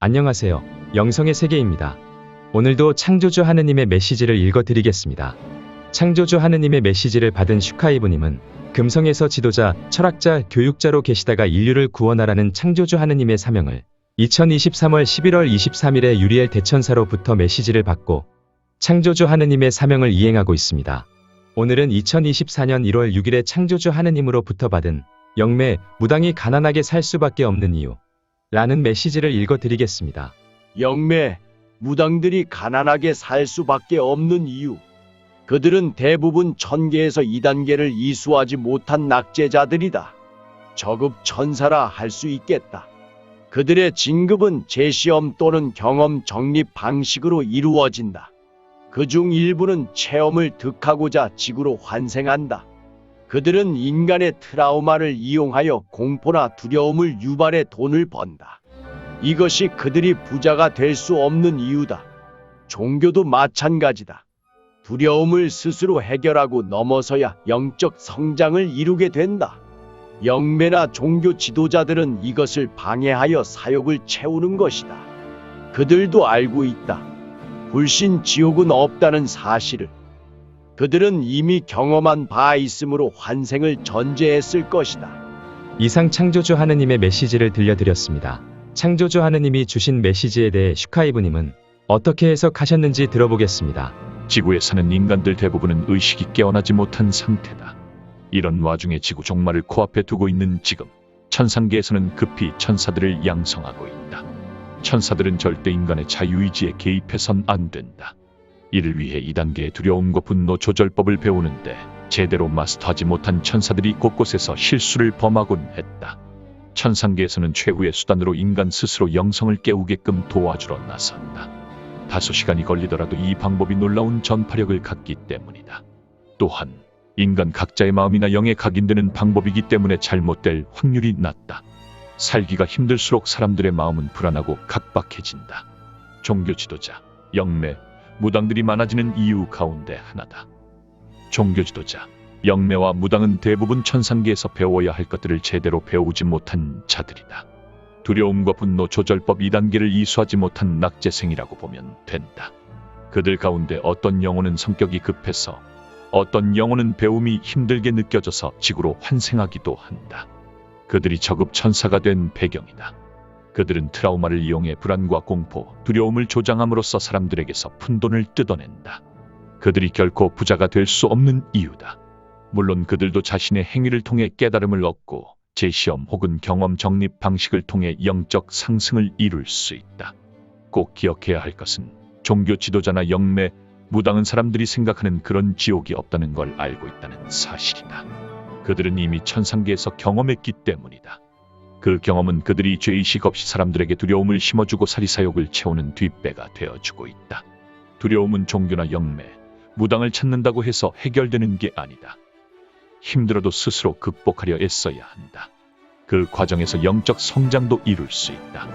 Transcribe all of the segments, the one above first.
안녕하세요. 영성의 세계입니다. 오늘도 창조주 하느님의 메시지를 읽어드리겠습니다. 창조주 하느님의 메시지를 받은 슈카이브님은 금성에서 지도자, 철학자, 교육자로 계시다가 인류를 구원하라는 창조주 하느님의 사명을 2023월 11월 23일에 유리엘 대천사로부터 메시지를 받고 창조주 하느님의 사명을 이행하고 있습니다. 오늘은 2024년 1월 6일에 창조주 하느님으로부터 받은 영매, 무당이 가난하게 살 수밖에 없는 이유 라는 메시지를 읽어드리겠습니다. 영매, 무당들이 가난하게 살 수밖에 없는 이유. 그들은 대부분 천계에서 2단계를 이수하지 못한 낙제자들이다. 저급 천사라 할 수 있겠다. 그들의 진급은 재시험 또는 경험 정립 방식으로 이루어진다. 그중 일부는 체험을 득하고자 지구로 환생한다. 그들은 인간의 트라우마를 이용하여 공포나 두려움을 유발해 돈을 번다. 이것이 그들이 부자가 될 수 없는 이유다. 종교도 마찬가지다. 두려움을 스스로 해결하고 넘어서야 영적 성장을 이루게 된다. 영매나 종교 지도자들은 이것을 방해하여 사욕을 채우는 것이다. 그들도 알고 있다. 불신 지옥은 없다는 사실을. 그들은 이미 경험한 바 있으므로 환생을 전제했을 것이다. 이상 창조주 하느님의 메시지를 들려드렸습니다. 창조주 하느님이 주신 메시지에 대해 슈카이브님은 어떻게 해석하셨는지 들어보겠습니다. 지구에 사는 인간들 대부분은 의식이 깨어나지 못한 상태다. 이런 와중에 지구 종말을 코앞에 두고 있는 지금 천상계에서는 급히 천사들을 양성하고 있다. 천사들은 절대 인간의 자유의지에 개입해선 안 된다. 이를 위해 2단계의 두려움과 분노 조절법을 배우는데 제대로 마스터하지 못한 천사들이 곳곳에서 실수를 범하곤 했다. 천상계에서는 최후의 수단으로 인간 스스로 영성을 깨우게끔 도와주러 나선다. 다소 시간이 걸리더라도 이 방법이 놀라운 전파력을 갖기 때문이다. 또한 인간 각자의 마음이나 영에 각인되는 방법이기 때문에 잘못될 확률이 낮다. 살기가 힘들수록 사람들의 마음은 불안하고 각박해진다. 종교 지도자, 영매, 무당들이 많아지는 이유 가운데 하나다. 종교 지도자, 영매와 무당은 대부분 천상계에서 배워야 할 것들을 제대로 배우지 못한 자들이다. 두려움과 분노 조절법 2단계를 이수하지 못한 낙제생이라고 보면 된다. 그들 가운데 어떤 영혼은 성격이 급해서 어떤 영혼은 배움이 힘들게 느껴져서 지구로 환생하기도 한다. 그들이 저급 천사가 된 배경이다. 그들은 트라우마를 이용해 불안과 공포, 두려움을 조장함으로써 사람들에게서 푼돈을 뜯어낸다. 그들이 결코 부자가 될 수 없는 이유다. 물론 그들도 자신의 행위를 통해 깨달음을 얻고 재시험 혹은 경험 정립 방식을 통해 영적 상승을 이룰 수 있다. 꼭 기억해야 할 것은 종교 지도자나 영매, 무당은 사람들이 생각하는 그런 지옥이 없다는 걸 알고 있다는 사실이다. 그들은 이미 천상계에서 경험했기 때문이다. 그 경험은 그들이 죄의식 없이 사람들에게 두려움을 심어주고 사리사욕을 채우는 뒷배가 되어주고 있다. 두려움은 종교나 영매, 무당을 찾는다고 해서 해결되는 게 아니다. 힘들어도 스스로 극복하려 애써야 한다. 그 과정에서 영적 성장도 이룰 수 있다.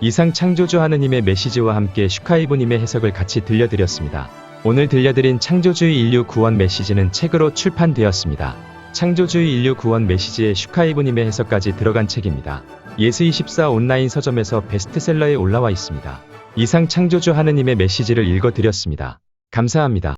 이상 창조주 하느님의 메시지와 함께 슈카이브님의 해석을 같이 들려드렸습니다. 오늘 들려드린 창조주의 인류 구원 메시지는 책으로 출판되었습니다. 창조주의 인류 구원 메시지에 슈카이브님의 해석까지 들어간 책입니다. 예스24 온라인 서점에서 베스트셀러에 올라와 있습니다. 이상 창조주 하느님의 메시지를 읽어드렸습니다. 감사합니다.